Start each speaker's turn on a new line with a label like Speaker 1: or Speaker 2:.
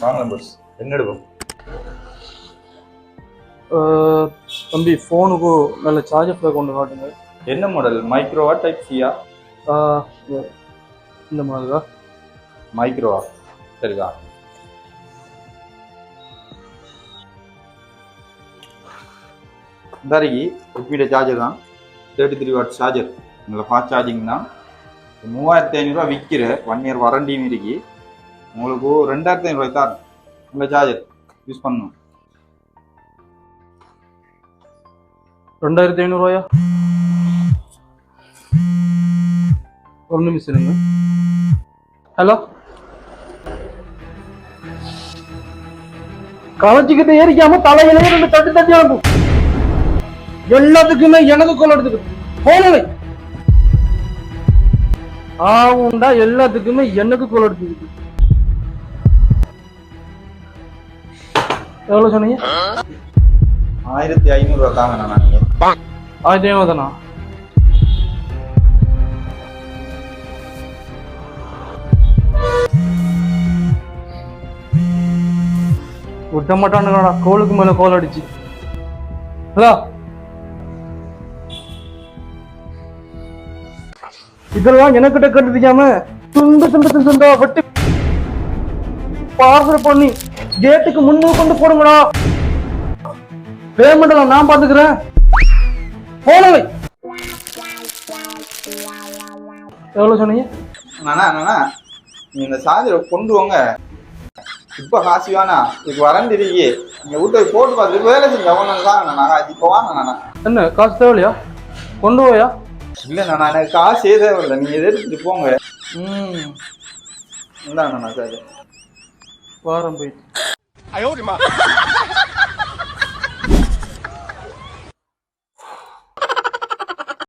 Speaker 1: வாங்க பஸ் என்ன
Speaker 2: அஹ், தம்பி ஃபோனுக்கு நல்ல சார்ஜர் கொண்டு காட்டுங்க.
Speaker 1: என்ன மாடல் மைக்ரோவா டைப் சியா
Speaker 2: இந்த மாதிரிதா
Speaker 1: மைக்ரோவா சரிதா. இந்தாரிக்கு ஒப்பீட சார்ஜர் தான். தேர்ட்டி த்ரீ வாட் சார்ஜர் உங்களை ஃபாஸ்ட் சார்ஜிங் தான். மூவாயிரத்தி ஐநூறுரூவா விற்கிற ஒன் இயர் வாரண்டியும் இருக்கு. உங்களுக்கு ரெண்டாயிரத்தி ஐநூறுரூவாய் தரேன் உங்களை சார்ஜர் யூஸ் பண்ணணும்.
Speaker 2: ரெண்டாயிரத்தி ஐநூறுவாயா ஒரு நிமிஷம் இருங்க. ஹலோ களைச்சிக்கிட்டு ஏறிக்காம தலையிலே ரெண்டு தட்டு தட்டி அனுப்பும் எல்லாத்துக்குமே எனக்கு கொள்ள எடுத்துக்கு போனவை ஆவுண்டா எல்லாத்துக்குமே எனக்கு கொள்ள எடுத்துக்கிட்டு. எவ்வளவு சொன்னீங்க?
Speaker 1: ஆயிரத்தி ஐநூறுரூவா தாங்க நான் நீங்கள்
Speaker 2: ஆயிரத்தி ஐநூறு தானா? விட்ட மாட்டானுங்கடா கோலுக்கு மேல கோல் அடிச்சு. ஹலோ. இதெல்லாம் எனக்கிட்ட கட்டுதிக்காம துண்டு துண்டு துண்டு துண்டா வெட்டி பார்சல் பண்ணி. கேட்டுக்கு முன்னூறு கொண்டு போடுங்கடா. பேமெண்ட் நான் பாத்துக்கிறேன் போனவை எவ்வளவு சொன்னீங்க?
Speaker 1: அண்ணா அண்ணா நீ இந்த சார்ஜரை கொண்டு வாங்க. இப்போ காசு வேணா. இதுக்கு வரண்டு இருக்கே. நீங்க வீட்டை போட்டு பார்த்துட்டு வேலை செஞ்சு எவ்வளோ தாங்க நான் இப்போ வாங்க நானா?
Speaker 2: என்ன காசு தேவையா கொண்டு போயா?
Speaker 1: இல்லை நான் எனக்கு காசே தேவையில்லை. நீங்க எதை எடுத்துட்டு போங்க.
Speaker 2: ம்.
Speaker 1: இந்தாங்கண்ணா சார்
Speaker 2: வாரம் போயிட்டு.